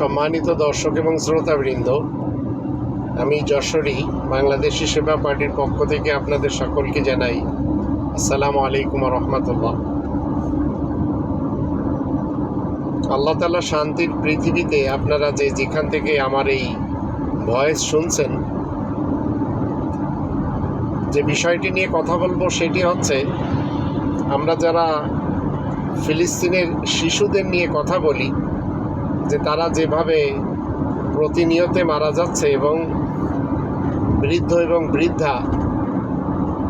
সম্মানিত দর্শক এবং শ্রোতাবৃন্দ, আমি যশোরী, বাংলাদেশি সেবা পার্টির পক্ষ থেকে আপনাদের সকলকে জানাই আসসালামু আলাইকুম রহমতুল্লাহ আল্লাহ তালা শান্তির পৃথিবীতে আপনারা যে যেখান থেকে আমার এই ভয়েস শুনছেন, যে বিষয়টি নিয়ে কথা বলব সেটি হচ্ছে, আমরা যারা ফিলিস্তিনের শিশুদের নিয়ে কথা বলি যে তারা যেভাবে প্রতিনিয়তে মারা যাচ্ছে এবং বৃদ্ধ এবং বৃদ্ধা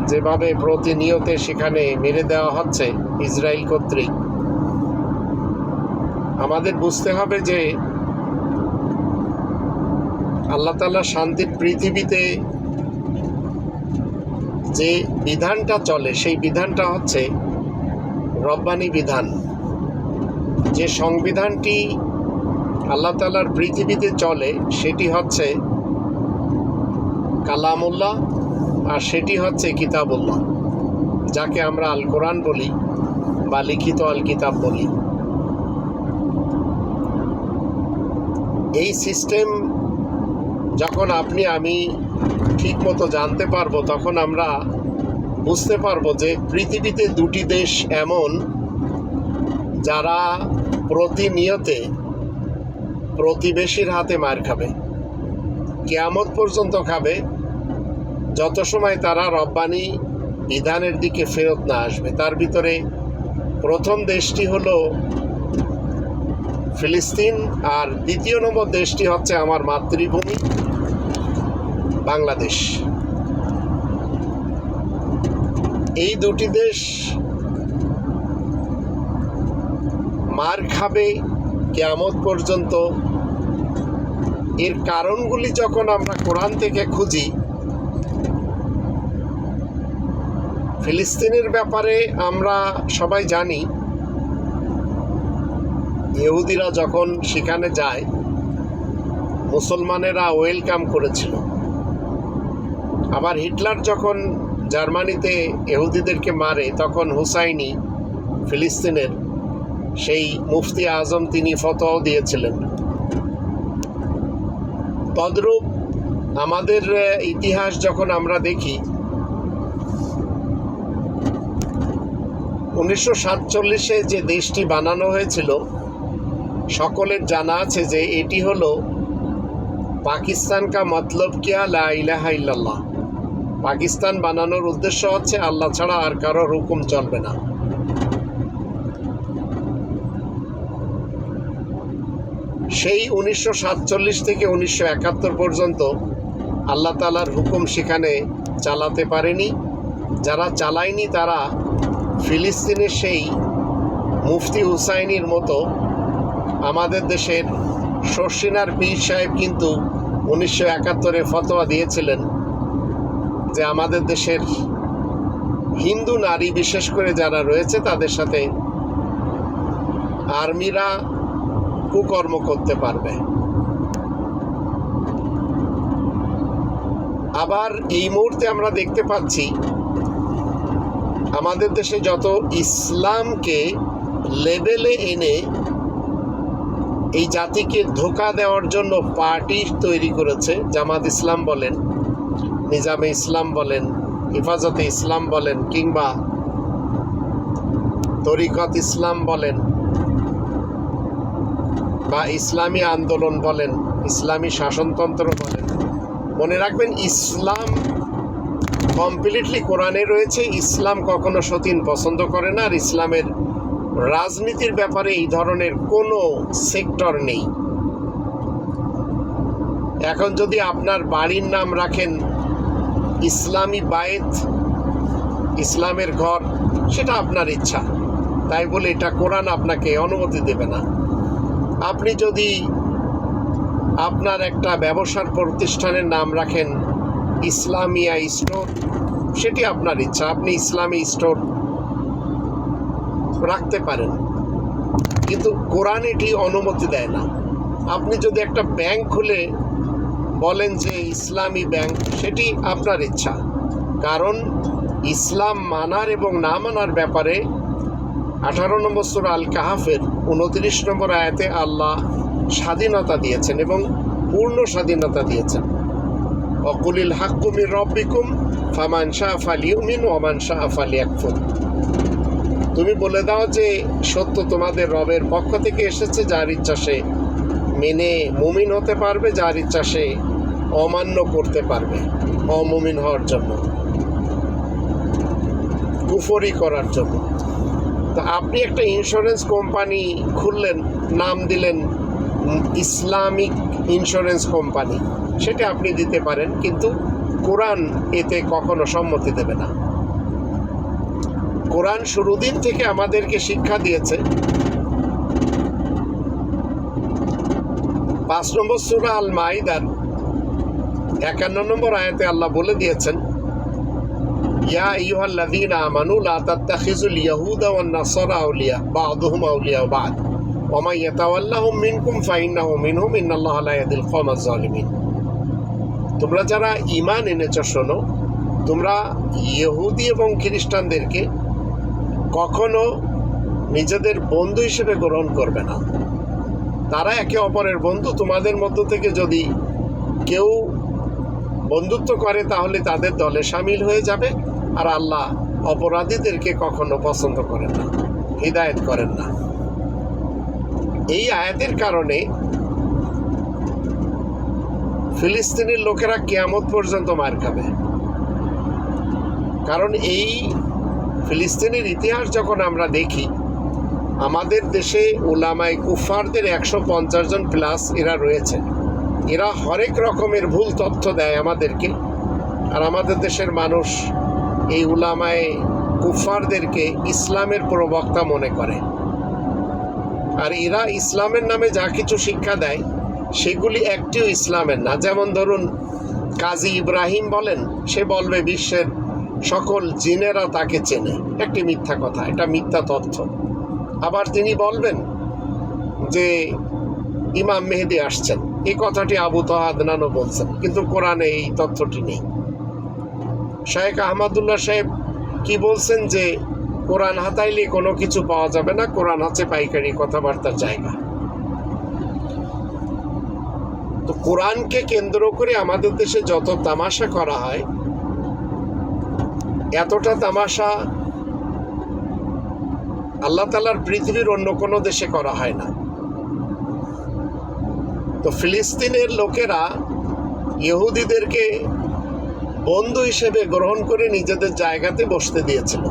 যেভাবে প্রতিনিয়তে সেখানে মেরে দেওয়া হচ্ছে ইসরায়েল কর্তৃক, আমাদের বুঝতে হবে যে আল্লাহ তালা শান্তির পৃথিবীতে যে বিধানটা চলে সেই বিধানটা হচ্ছে রব্বানি বিধান। যে সংবিধানটি আল্লাহ তালার পৃথিবীতে চলে, সেটি হচ্ছে কালামুল্লাহ আর সেটি হচ্ছে কিতাবুল্লাহ, যাকে আমরা আল কোরআন বলি বা লিখিত আল কিতাব বলি। এই সিস্টেম যখন আপনি, আমি ঠিক মতো জানতে পারব, তখন আমরা বুঝতে পারব যে পৃথিবীতে দুটি দেশ এমন যারা প্রতিনিয়তে প্রতিবেশীর হাতে মার খাবে। কেয়ামত পর্যন্ত খাবে। যত সময় তারা রব্বানি বিধানের দিকে ফেরত না আসবে, তার ভিতরে প্রথম দেশটি হলো ফিলিস্তিন, আর দ্বিতীয় নম্বর দেশটি হচ্ছে আমার মাতৃভূমি, বাংলাদেশ। এই দুটি দেশ মার খাবে, কেয়ামত পর্যন্ত এর কারণগুলি যখন আমরা কোরআন থেকে খুঁজি, ফিলিস্তিনের ব্যাপারে আমরা সবাই জানি, ইহুদিরা যখন সেখানে যায়, মুসলমানেরা ওয়েলকাম করেছিল। আবার হিটলার যখন জার্মানিতে ইহুদিদেরকে মারে, তখন হুসাইনি ফিলিস্তিনের সেই মুফতি আজম তিনি ফতোয়াও দিয়েছিলেন। তদ্রূপ আমাদের ইতিহাস যখন আমরা দেখি, উনিশশো সাতচল্লিশে যে দেশটি বানানো হয়েছিল, সকলের জানা আছে যে এটি হলো পাকিস্তান কা মতলব কিয়া লা ইলাহা ইল্লাল্লাহ। পাকিস্তান বানানোর উদ্দেশ্য হচ্ছে, আল্লাহ ছাড়া আর কারোর হুকুম চলবে না। সেই উনিশশো সাতচল্লিশ থেকে উনিশশো একাত্তর পর্যন্ত আল্লাহ তালার হুকুম সেখানে চালাতে পারেনি। যারা চালায়নি তারা ফিলিস্তিনের সেই মুফতি হুসাইনির মতো আমাদের দেশের শর্ষিনার পীর সাহেব কিন্তু উনিশশো একাত্তরে ফতোয়া দিয়েছিলেন যে আমাদের দেশের হিন্দু নারী বিশেষ করে যারা রয়েছে তাদের সাথে আর্মিরা কুকর্ম করতে পারবে। আবার এই মুহূর্তে আমরা দেখতে পাচ্ছি, আমাদের দেশে যত ইসলামকে লেভেলে এনে এই জাতিকে ধোকা দেওয়ার জন্য পার্টি তৈরি করেছে, জামাত ইসলাম বলেন, নিজামে ইসলাম বলেন, হেফাজতে ইসলাম বলেন, কিংবা তরিকত ইসলাম বলেন বা ইসলামী আন্দোলন বলেন, ইসলামী শাসনতন্ত্র বলেন। মনে রাখবেন, ইসলাম কমপ্লিটলি কোরআনে রয়েছে, ইসলাম কখনো সতীন পছন্দ করে না, আর ইসলামের রাজনীতির ব্যাপারে এই ধরনের কোনো সেক্টর নেই। এখন যদি আপনার বাড়ির নাম রাখেন, ইসলামী বায়েত, ইসলামের ঘর, সেটা আপনার ইচ্ছা। তাই বলে এটা কোরআন আপনাকে অনুমতি দেবে না। আপনি যদি আপনার একটা ব্যবসার প্রতিষ্ঠানের নাম রাখেন, ইসলামিয়া স্টোর, সেটি আপনার ইচ্ছা, আপনি ইসলামী স্টোর রাখতে পারেন। কিন্তু কোরআন এটি অনুমতি দেয় না। আপনি যদি একটা ব্যাংক খুলে বলেন যে ইসলামী ব্যাংক, সেটি আপনার ইচ্ছা। কারণ ইসলাম মানার এবং না মানার ব্যাপারে আঠারো নম্বর সুরা আল কাহাফের উনত্রিশ নম্বর আয়াতে আল্লাহ স্বাধীনতা দিয়েছেন এবং পূর্ণ স্বাধীনতা দিয়েছেন। অকুলিল হাক্কুমির রব্বিকুম ফামান শাহ ফালিউমিন ওমান শাহ ফালিয়াকফুর। তুমি বলে দাও যে সত্য তোমাদের রবের পক্ষ থেকে এসেছে, যার ইচ্ছা সে মেনে মুমিন হতে পারবে, যার ইচ্ছা সে অমান্য করতে পারবে, অমুমিন হওয়ার জন্য, কুফরি করার জন্য। তো আপনি একটা ইন্স্যুরেন্স কোম্পানি খুললেন, নাম দিলেন, ইসলামিক ইন্স্যুরেন্স কোম্পানি সেটা আপনি দিতে পারেন, কিন্তু কোরআন এতে কখনো সম্মতি দেবে না। কোরআন শুরুদিন থেকে আমাদেরকে শিক্ষা দিয়েছে। পাঁচ নম্বর সুরা আল মাইদার একান্ন নম্বর আয়াতে আল্লাহ বলে দিয়েছেন ইয়া আইয়ুহাল্লাযীনা আমানু লা তাত্তাখিযুল ইয়াহুদা ওয়ান নাসারা আউলিয়া বা'দুহুম আউলিয়া বা'দ ওয়া মান ইয়াতাওয়াল্লাহুম মিনকুম ফাইন্নাহু মিনহুম ইন্নাল্লাহা লা ইয়াহদিল কওমাজ জালিমিন তোমরা যারা ঈমান এনেছো শোনো, তোমরা ইহুদি এবং খ্রিস্টানদেরকে কখনো নিজেদের বন্ধু হিসেবে গ্রহণ করবে না। তারা একে অপরের বন্ধু। তোমাদের মধ্য থেকে যদি কেউ বন্ধুত্ব করে, তাহলে তাদের দলে সামিল হয়ে যাবে। আর আল্লাহ অপরাধীদেরকে কখনো পছন্দ করেন না, হৃদায়ত করেন না। এই আয়াতের কারণে ফিলিস্তিনের লোকেরা কেয়ামত পর্যন্ত মার খাবে। কারণ এই ফিলিস্তিনের ইতিহাস যখন আমরা দেখি, আমাদের দেশে ওলামাই কুফারদের একশো পঞ্চাশ জন প্লাস এরা রয়েছে। এরা হরেক রকমের ভুল তথ্য দেয় আমাদেরকে। আর আমাদের দেশের মানুষ এই উলামায় কুফারদেরকে ইসলামের প্রবক্তা মনে করে। আর এরা ইসলামের নামে যা কিছু শিক্ষা দেয়, সেগুলি একটিও ইসলামের না। যেমন ধরুন, কাজী ইব্রাহিম বলেন, সে বলবে বিশ্বের সকল জিনেরা তাকে চেনে। একটি মিথ্যা কথা, এটা মিথ্যা তথ্য। আবার তিনি বলবেন যে, ইমাম মেহেদি আসছেন। এই কথাটি আবু তাহাদনানও বলছেন, কিন্তু কোরআনে এই তথ্যটি নেই। শাহেখ আহমদুল্লাহ সাহেব কি বলছেন যে কোরআন হাতাইলে কোনো কিছু পাওয়া যাবে না, কোরআন হচ্ছে পাইকারি কথাবার্তার জায়গা। তো কোরআনকে কেন্দ্র করে আমাদের দেশে যত তামাশা করা হয়, এতটা তামাশা আল্লাহ তালার পৃথিবীর অন্য কোনো দেশে করা হয় না। তো ফিলিস্তিনের লোকেরা ইহুদিদেরকে বন্ধু হিসেবে গ্রহণ করে নিজেদের জায়গাতে বসতে দিয়েছিল।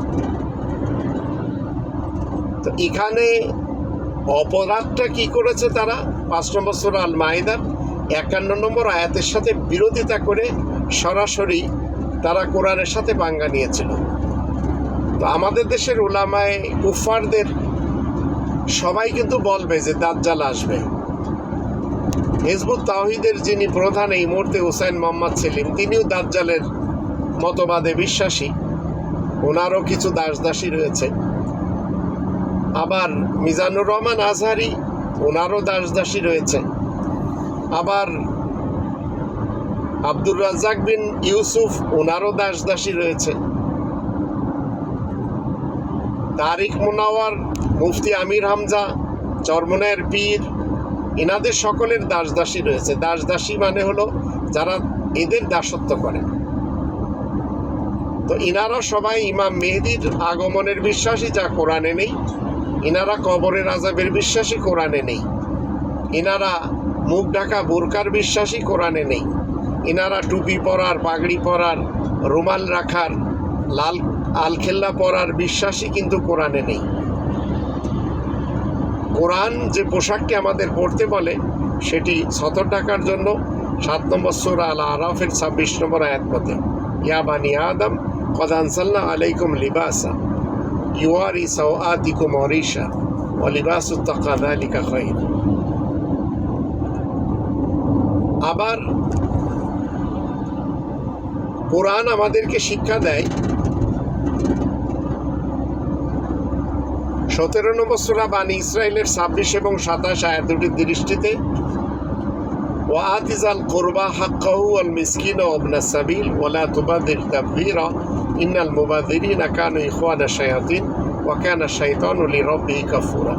তো এখানে অপরাধটা কি করেছে তারা? পাঁচ নম্বর সুরা আল মাহিদার একান্ন নম্বর আয়াতের সাথে বিরোধিতা করে সরাসরি তারা কোরআনের সাথে বাঙ্গা নিয়েছিল। তো আমাদের দেশের ওলামায় কুফারদের সবাই কিন্তু বলবে যে দাজ্জাল আসবে। হিজবুত তাওহিদের যিনি প্রধান এই মুহূর্তে হুসাইন মোহাম্মদ সেলিম, তিনিও দাজ্জালের মতবাদে বিশ্বাসী। ওনারও কিছু দাসদাসী রয়েছে। আবার মিজানুর রহমান আজহারি, ওনারও দাসদাসী রয়েছে। আবার আব্দুর রাজ্জাক বিন ইউসুফ, ওনারও দাসদাসী রয়েছে। তারিক মুনাওয়ার, মুফতি আমির হামজা চরমনের পীর এনাদের সকলের দাসদাসী রয়েছে। দাসদাসী মানে হলো যারা এদের দাসত্ব করে। তো ইনারা সবাই ইমাম মেহেদির আগমনের বিশ্বাসী, যা কোরআনে নেই। ইনারা কবরের আজাবের বিশ্বাসী, কোরআনে নেই। ইনারা মুখ ঢাকা বোরকার বিশ্বাসী, কোরআনে নেই। ইনারা টুপি পরার, পাগড়ি পরার, রুমাল রাখার, লাল আলখেল্লা পরার বিশ্বাসী কিন্তু কোরআনে নেই। কোরআন যে পোশাকটি আমাদের পড়তে বলে, সেটি সতর টাকার জন্য সাত নম্বর সুরা আল আরাফের ছাব্বিশ নম্বর আয়াত মতে ইয়া বানি আদম কদানসাল্লাহ আলাইকুম লিবাসা। ইউয়ারি সাওয়াতিকুম অরিশা ও লিবাসু তাকাদালিকা খাইর। আবার কোরআন আমাদেরকে শিক্ষা দেয় সতেরো নম্বর সুরা বানী ইসরায়েলের ছাব্বিশ এবং সাতাশ আয়াত দুটির দৃষ্টিতে আল মিসকিন ও অবনা সাবিল ওলা তুবাদির তাবদিরা ইন্নাল মুবাদিরিনা কানু ইখওয়ানা শায়াতিন ওয়া কানা শাইতানু লিরাব্বিহি কাফুরা।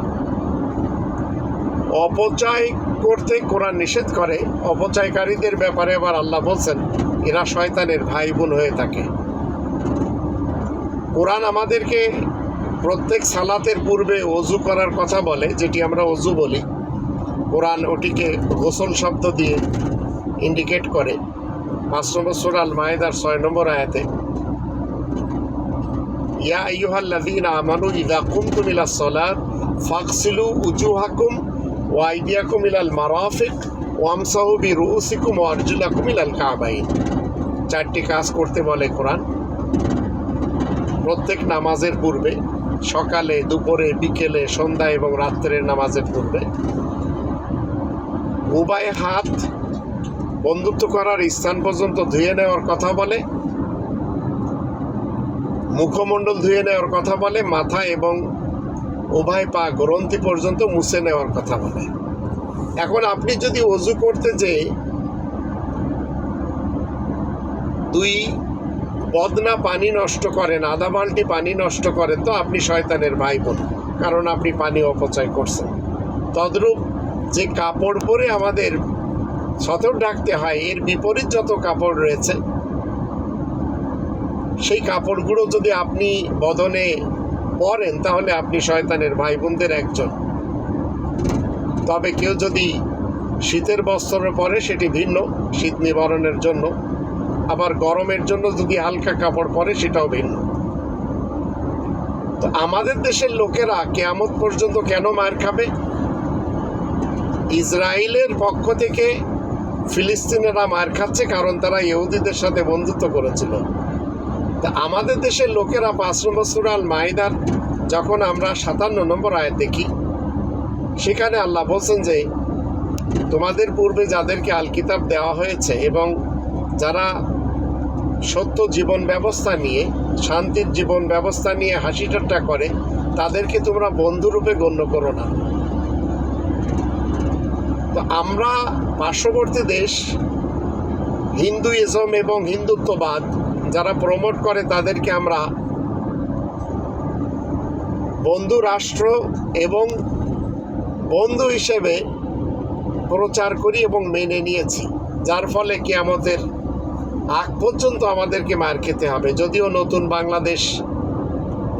অপচয় করতে কোরআন নিষেধ করে, অপচয়কারীদের ব্যাপারে আবার আল্লাহ বলছেন, এরা শয়তানের ভাই বোন হয়ে থাকে। কোরআন আমাদেরকে প্রত্যেক সালাতের পূর্বে অজু করার কথা বলে, যেটি আমরা অজু বলি, কোরআন ওটিকে গোসল শব্দ দিয়ে ইন্ডিকেট করে। পাঁচ নম্বর সুরাল মায়েদার ছয় নম্বর আয়াতে, ইয়া আইয়ুহাল্লাযীনা আমানু ইযা কুমতুম ইলাস সালাত ফাগসিলু উজুহাকুম ওয়া আইদিয়াকুম ইলাল মারাফিক ওয়ামসাহু বিরুউসিকুম ওয়া আরজুলাকুম ইলাল কাবাইন। চারটি কাজ করতে বলে কোরআন। প্রত্যেক নামাজের পূর্বে সকালে, দুপুরে, বিকেলে সন্ধ্যা এবং রাত্রের নামাজের পূর্বে। উভয় হাত বন্ধুত্ব করার স্থান পর্যন্ত ধুয়ে নেওয়ার কথা বলে। মুখমণ্ডল ধুয়ে নেওয়ার কথা বলে। মাথা এবং উভয় পা গ্রন্থি পর্যন্ত মুছে নেওয়ার কথা বলে। এখন আপনি যদি অজু করতে যে দুই বদনা পানি নষ্ট করেন আধা বালতি পানি নষ্ট করেন তো আপনি শয়তানের ভাই বোন কারণ আপনি পানি অপচয় করছেন। তদ্রূপ যে কাপড় পরে আমাদের সতর ডাকতে হয়, এর বিপরীত যত কাপড় রয়েছে, সেই কাপড়গুলো যদি আপনি বদনে পরেন, তাহলে আপনি শয়তানের ভাই বোনদের একজন। তবে কেউ যদি শীতের বস্ত্র পরে, সেটি ভিন্ন, শীত নিবারণের জন্য। আবার গরমের জন্য যদি হালকা কাপড় পরে, সেটাও ভিন্ন। তো আমাদের দেশের লোকেরা কেয়ামত পর্যন্ত কেন মার খাবে? ইসরায়েলের পক্ষ থেকে ফিলিস্তিনেরা মার খাচ্ছে কারণ তারা ইহুদিদের সাথে বন্ধুত্ব করেছিল। তা আমাদের দেশের লোকেরা পাঁচ নম্বর সুরাল মাইদার যখন আমরা সাতান্ন নম্বর আয়াত দেখি, সেখানে আল্লাহ বলছেন যে, তোমাদের পূর্বে যাদেরকে আল কিতাব দেওয়া হয়েছে এবং যারা সত্য জীবন ব্যবস্থা নিয়ে, শান্তির জীবন ব্যবস্থা নিয়ে হাসি ঠাট্টা করে, তাদেরকে তোমরা বন্ধুরূপে গণ্য করো না। তো আমরা, পার্শ্ববর্তী দেশ, হিন্দুইজম এবং হিন্দুত্ববাদ, যারা প্রমোট করে তাদেরকে আমরা বন্ধু রাষ্ট্র এবং বন্ধু হিসেবে প্রচার করি এবং মেনে নিয়েছি। যার ফলে কি আমাদের আগ পর্যন্ত আমাদেরকে মার খেতে হবে। যদিও নতুন বাংলাদেশ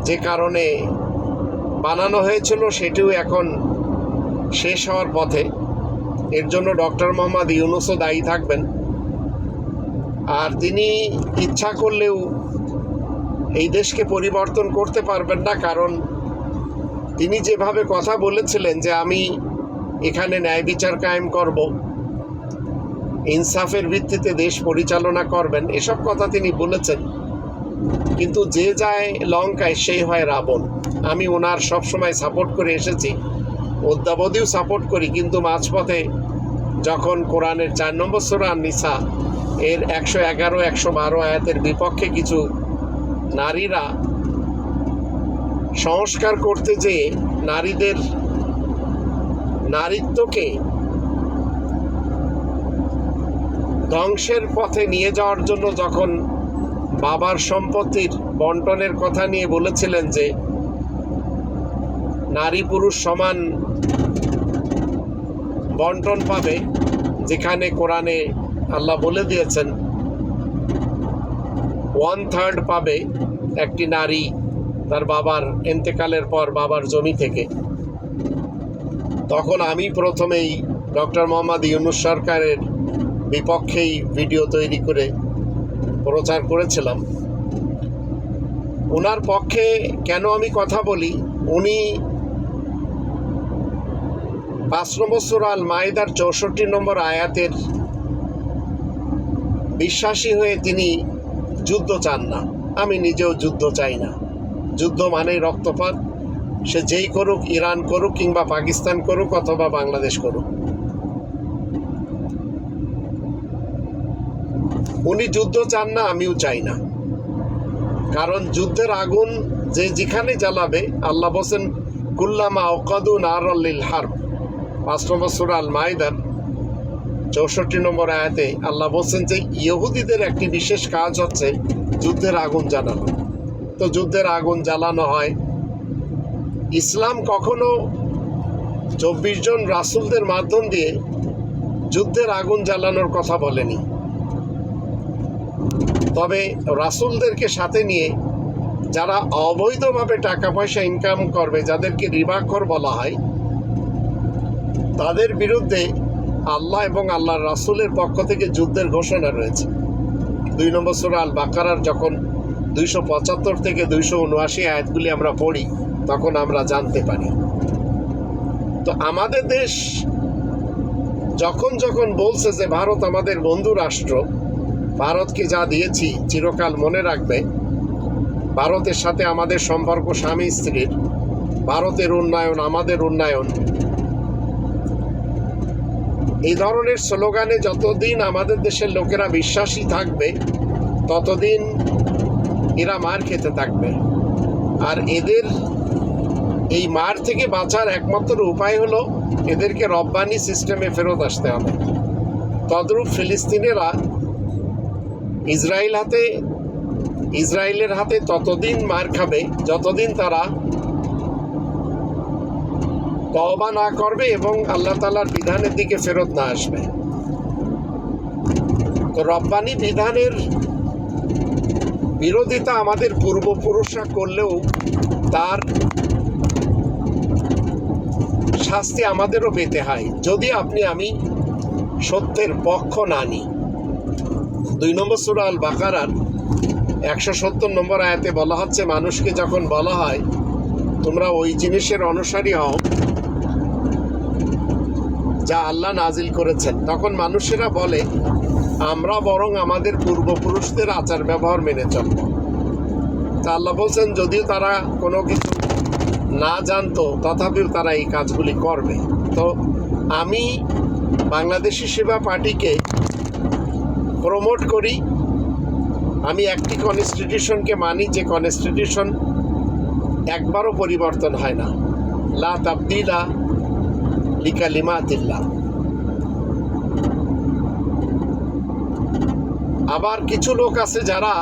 যে কারণে বানানো হয়েছিল, সেটিও এখন শেষ হওয়ার পথে। এর জন্য ডক্টর মোহাম্মদ ইউনুসও দায়ী থাকবেন। আর তিনি ইচ্ছা করলেও এই দেশকে পরিবর্তন করতে পারবেন না, কারণ তিনি যেভাবে কথা বলেছিলেন যে আমি এখানে ন্যায় বিচার কায়েম করব ইনসাফের ভিত্তিতে দেশ পরিচালনা করবেন, এসব কথা তিনি বলেছেন। কিন্তু যে যায় লঙ্কায়, সেই হয় রাবণ। আমি ওনার সবসময় সাপোর্ট করে এসেছি। অদ্যাবধিও সাপোর্ট করি, কিন্তু মাঝপথে যখন কোরআনের চার নম্বর সুরান নিসা এর একশো এগারো, একশো বারো আয়াতের বিপক্ষে কিছু নারীরা সংস্কার করতে যেয়ে নারীদের নারীত্বকে ধ্বংসের পথে নিয়ে যাওয়ার জন্য যখন বাবার সম্পত্তির বন্টনের কথা নিয়ে বলেছিলেন যে নারী পুরুষ সমান বন্টন পাবে, যেখানে কোরআনে আল্লাহ বলে দিয়েছেন ওয়ান থার্ড পাবে একটি নারী তার বাবার এন্তেকালের পর বাবার জমি থেকে। তখন আমি প্রথমেই ডক্টর মোহাম্মদ ইউনুস সরকারের বিপক্ষেই ভিডিও তৈরি করে প্রচার করেছিলাম। ওনার পক্ষে কেন আমি কথা বলি? উনি পাঁচ নম্বর সুরাল মাইদার চৌষট্টি নম্বর আয়াতের বিশ্বাসী হয়ে তিনি যুদ্ধ চান না। আমি নিজেও যুদ্ধ চাই না। যুদ্ধ মানেই রক্তপাত। সে যেই করুক, ইরান করুক কিংবা পাকিস্তান করুক অথবা বাংলাদেশ করুক। উনি যুদ্ধ চান না, আমিও চাই না। কারণ যুদ্ধের আগুন যে যেখানে জ্বালাবে, আল্লাহ বসেন কুল্লামা ওকাদু নারল্লিল হার পাঁচ নম্বর সুরাল মাইদার চৌষট্টি নম্বর আয়াতে আল্লাহ বলছেন যে, ইহুদিদের একটি বিশেষ কাজ হচ্ছে যুদ্ধের আগুন জ্বালানো। তো যুদ্ধের আগুন জ্বালানো হয়। ইসলাম কখনো চব্বিশ জন রাসুলদের মাধ্যম দিয়ে যুদ্ধের আগুন জ্বালানোর কথা বলেনি। তবে রাসুলদেরকে সাথে নিয়ে যারা অবৈধভাবে টাকা পয়সা ইনকাম করবে, যাদেরকে রিবাকর বলা হয়, তাদের বিরুদ্ধে আল্লাহ এবং আল্লাহর রাসুলের পক্ষ থেকে যুদ্ধের ঘোষণা রয়েছে। দুই নম্বর সুরা আল বাকারার যখন দুইশো পঁচাত্তর থেকে দুইশো উনআশি আয়াতগুলি আমরা পড়ি, তখন আমরা জানতে পারি। তো আমাদের দেশ যখন যখন বলছে যে ভারত আমাদের বন্ধু রাষ্ট্র ভারতকে যা দিয়েছি চিরকাল মনে রাখবে। ভারতের সাথে আমাদের সম্পর্ক স্বামী স্ত্রীর, ভারতের উন্নয়ন, আমাদের উন্নয়ন। এই ধরনের স্লোগানে যতদিন আমাদের দেশের লোকেরা বিশ্বাসী থাকবে, ততদিন এরা মার খেতে থাকবে। আর এদের এই মার থেকে বাঁচার একমাত্র উপায় হলো এদেরকে রব্বানি সিস্টেমে ফেরত আসতে হবে। তদ্রূপ ফিলিস্তিনেরা ইসরায়েল হাতে, ইসরায়েলের হাতে ততদিন মার খাবে, যতদিন তারা তওবা না করবে এবং আল্লাহ তালার বিধানের দিকে ফেরত না আসবে। তো রব্বানি বিধানের বিরোধিতা আমাদের পূর্বপুরুষরা করলেও তার শাস্তি আমাদেরও পেতে হয়। যদি আপনি আমি সত্যের পক্ষ না নিই দুই নম্বর সুরা আল বাকারার একশো সত্তর নম্বর আয়াতে বলা হচ্ছে, মানুষকে যখন বলা হয়, তোমরা ওই জিনিসের অনুসারী হও যা আল্লাহ নাজিল করেছেন। তখন মানুষেরা বলে, আমরা বরং আমাদের পূর্বপুরুষদের আচার ব্যবহার মেনে চলব। তা আল্লাহ বলছেন, যদিও তারা কোনো কিছু না জানতো, তথাপিও তারা এই কাজগুলি করবে। তো আমি বাংলাদেশি সেবা পার্টিকে প্রমোট করি, আমি একটি কনস্টিটিউশনকে মানি যে কনস্টিটিউশন একবারও পরিবর্তন হয় না। লা তাবদিলা লিকালিমাতিল্লাহ আবার কিছু লোক আছে যারা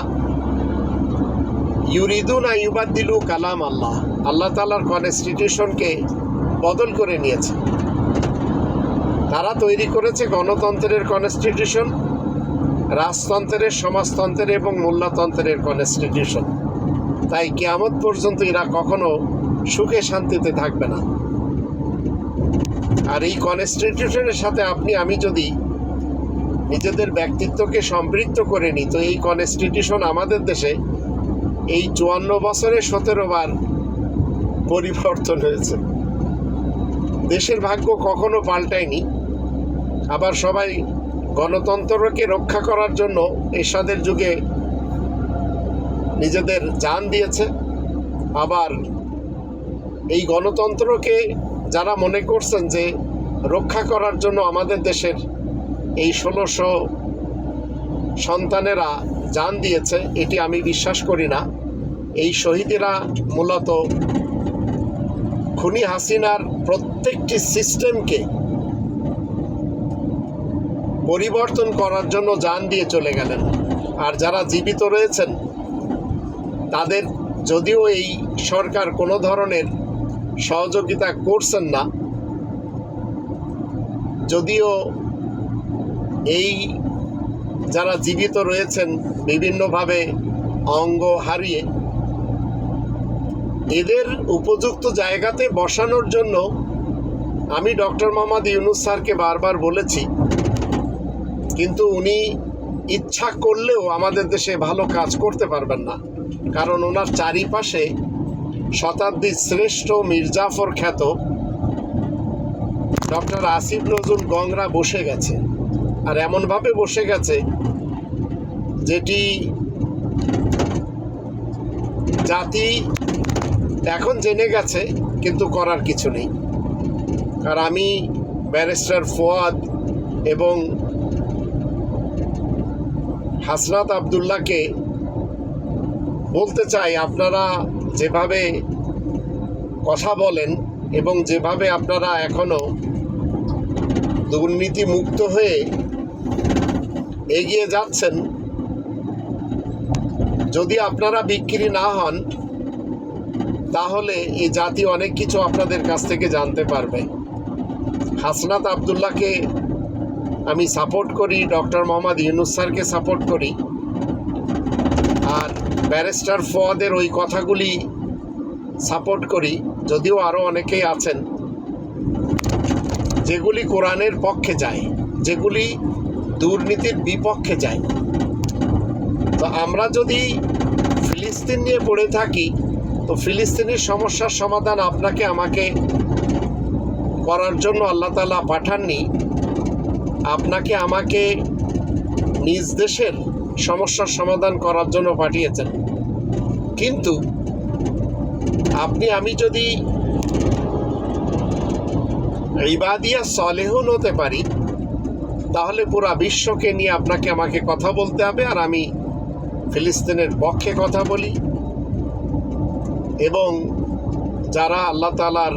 ইউরিদুনা ইউবাদ্দিলু কালাম আল্লাহ আল্লাহ তালার কনস্টিটিউশনকে বদল করে নিয়েছে। তারা তৈরি করেছে গণতন্ত্রের কনস্টিটিউশন রাজতন্ত্রের, সমাজতন্ত্রের এবং মোল্লাতন্ত্রের কনস্টিটিউশন তাই কেয়ামত পর্যন্ত এরা কখনো সুখে শান্তিতে থাকবে না। আর এই কনস্টিটিউশনের সাথে আপনি, আমি যদি নিজেদের ব্যক্তিত্বকে সম্পৃক্ত করে নিই, তো এই কনস্টিটিউশন আমাদের দেশে এই চুয়ান্ন বছরে সতেরো বার পরিবর্তন হয়েছে। দেশের ভাগ্য কখনো পাল্টায়নি। আবার সবাই গণতন্ত্রকে রক্ষা করার জন্য এরশাদের যুগে নিজেদের জান দিয়েছে। আবার এই গণতন্ত্রকে যারা মনে করছেন যে রক্ষা করার জন্য আমাদের দেশের এই ষোলোশো সন্তানেরা জান দিয়েছে, এটি আমি বিশ্বাস করি না। এই শহীদেরা মূলত খুনি হাসিনার প্রত্যেকটি সিস্টেমকে পরিবর্তন করার জন্য যান দিয়ে চলে গেলেন। আর যারা জীবিত রয়েছেন, তাদের যদিও এই সরকার কোনো ধরনের সহযোগিতা করছেন না, যদিও এই যারা জীবিত রয়েছেন, বিভিন্নভাবে অঙ্গ হারিয়ে এদের উপযুক্ত জায়গাতে বসানোর জন্য আমি ডক্টর মোহাম্মদ ইউনুস স্যারকে বারবার বলেছি কিন্তু উনি ইচ্ছা করলেও আমাদের দেশে ভালো কাজ করতে পারবেন না। কারণ ওনার চারিপাশে শতাব্দীর শ্রেষ্ঠ মির্জাফর খ্যাত ডক্টর আসিফ নজরুল গংরা বসে গেছে। আর এমনভাবে বসে গেছে যেটি জাতি এখন জেনে গেছে, কিন্তু করার কিছু নেই। আর আমি ব্যারিস্টার ফোয়াদ এবং হাসনাত আবদুল্লাহকে বলতে চাই, আপনারা যেভাবে কথা বলেন এবং যেভাবে আপনারা এখনও দুর্নীতি মুক্ত হয়ে এগিয়ে যাচ্ছেন, যদি আপনারা বিক্রি না হন, তাহলে এই জাতি অনেক কিছু আপনাদের কাছ থেকে জানতে পারবে। হাসনাত আবদুল্লাহকে আমি সাপোর্ট করি ডক্টর মোহাম্মদ ইউনুস স্যারকে সাপোর্ট করি। আর ব্যারিস্টার ফোয়াদের ওই কথাগুলি সাপোর্ট করি, যদিও আরও অনেকেই আছেন। যেগুলি কোরআনের পক্ষে যায়, যেগুলি দুর্নীতির বিপক্ষে যায়। তো আমরা যদি ফিলিস্তিন নিয়ে পড়ে থাকি, তো ফিলিস্তিনের সমস্যার সমাধান আপনাকে আমাকে করার জন্য আল্লাহ তালা পাঠাননি। আপনাকে আমাকে নিজ দেশের সমস্যার সমাধান করার জন্য পাঠিয়েছেন। কিন্তু আপনি, আমি যদি ইবাদিয়া সলেহুন হতে পারি, তাহলে পুরা বিশ্বকে নিয়ে আপনাকে আমাকে কথা বলতে হবে আর আমি ফিলিস্তিনের পক্ষে কথা বলি। এবং যারা আল্লাহ তালার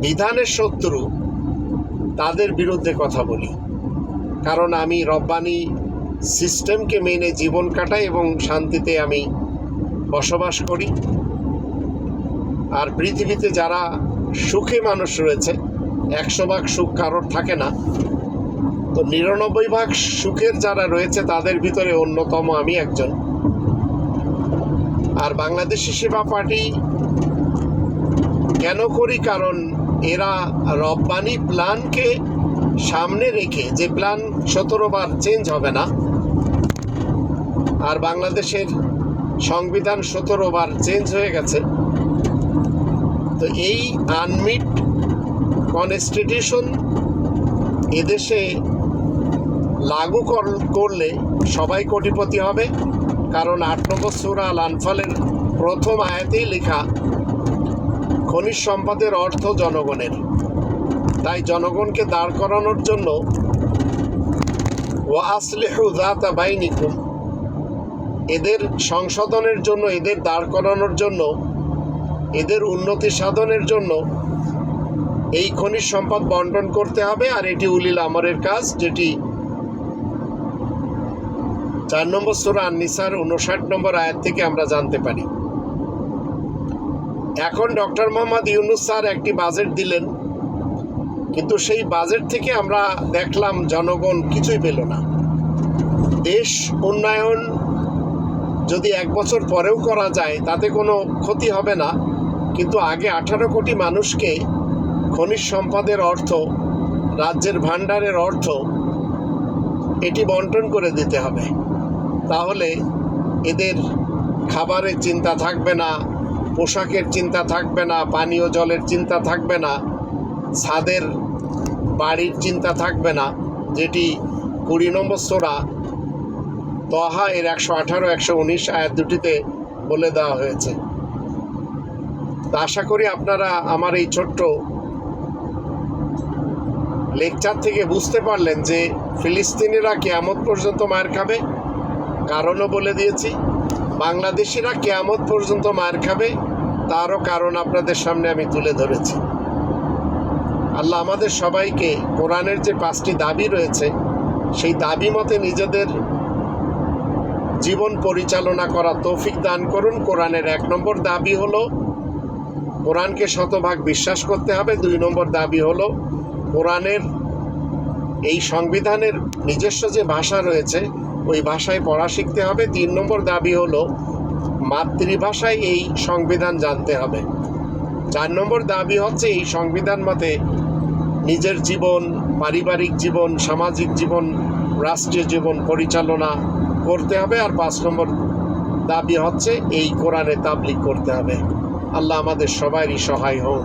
বিধানের শত্রু তাদের বিরুদ্ধে কথা বলি। কারণ আমি রব্বানি সিস্টেমকে মেনে জীবন কাটাই এবং শান্তিতে আমি বসবাস করি। আর পৃথিবীতে যারা সুখী মানুষ রয়েছে, একশো ভাগ সুখ কারোর থাকে না। তো নিরানব্বই ভাগ সুখের যারা রয়েছে, তাদের ভিতরে অন্যতম আমি একজন। আর বাংলাদেশি সেবা পার্টি কেন করি? কারণ এরা রব্বানি প্ল্যানকে সামনে রেখে যে প্ল্যান সতেরো বার চেঞ্জ হবে না, আর বাংলাদেশের সংবিধান সতেরো বার চেঞ্জ হয়ে গেছে। তো এই আনমিট কনস্টিটিউশন এদেশে লাগু কর- করলে সবাই কোটিপতি হবে, কারণ আট নম্বর সুরা আল আনফালের প্রথম আয়াতেই লেখা খনিজ সম্পদের অর্থ জনগণের। তাই জনগণকে দাঁড় করানোর জন্য ও আসলেহু দাতা বাইনিকুম, এদের সংশোধনের জন্য, এদের দাঁড় করানোর জন্য, এদের উন্নতি সাধনের জন্য এই খনিজ সম্পদ বন্টন করতে হবে। আর এটি উলিল আমরের কাজ, যেটি চার নম্বর সুরা আননিসার উনষাট নম্বর আয়াত থেকে আমরা জানতে পারি। এখন ডক্টর মোহাম্মদ ইউনুস স্যার একটি বাজেট দিলেন, কিন্তু সেই বাজেট থেকে আমরা দেখলাম জনগণ কিছুই পেল না। দেশ উন্নয়ন যদি এক বছর পরেও করা যায়, তাতে কোনো ক্ষতি হবে না। কিন্তু আগে আঠারো কোটি মানুষকে খনিজ সম্পদের অর্থ, রাজ্যের ভাণ্ডারের অর্থ, এটি বন্টন করে দিতে হবে। তাহলে এদের খাবারের চিন্তা থাকবে না পোশাকের চিন্তা থাকবে না, পানীয় জলের চিন্তা থাকবে না, ছাদের বাড়ির চিন্তা থাকবে না, যেটি কুড়ি নম্বর সোরা তহা এর একশো আঠারো, একশো উনিশ আয়াত দুটিতে বলে দেওয়া হয়েছে। তা আশা করি আপনারা আমার এই ছোট্ট লেকচার থেকে বুঝতে পারলেন যে ফিলিস্তিনিরা কেয়ামত পর্যন্ত মায়ের খাবে, কারণও বলে দিয়েছি, বাংলাদেশিরা কেয়ামত পর্যন্ত মায়ের খাবে তারও কারণ আপনাদের সামনে আমি তুলে ধরেছি। আল্লাহ আমাদের সবাইকে কোরআনের যে পাঁচটি দাবি রয়েছে, সেই দাবি মতে নিজেদের জীবন পরিচালনা করা তৌফিক দান করুন। কোরআনের এক নম্বর দাবি হলো, কোরআনকে শতভাগ বিশ্বাস করতে হবে। দুই নম্বর দাবি হলো, কোরআনের এই সংবিধানের নিজস্ব যে ভাষা রয়েছে, ওই ভাষায় পড়া শিখতে হবে। তিন নম্বর দাবি হলো মাতৃভাষায় এই সংবিধান জানতে হবে। চার নম্বর দাবি হচ্ছে এই সংবিধান মতে নিজের জীবন, পারিবারিক জীবন, সামাজিক জীবন, রাষ্ট্রীয় জীবন পরিচালনা করতে হবে। আর পাঁচ নম্বর দাবি হচ্ছে এই কোরআনে তাবলিক করতে হবে। আল্লাহ আমাদের সবারই সহায় হন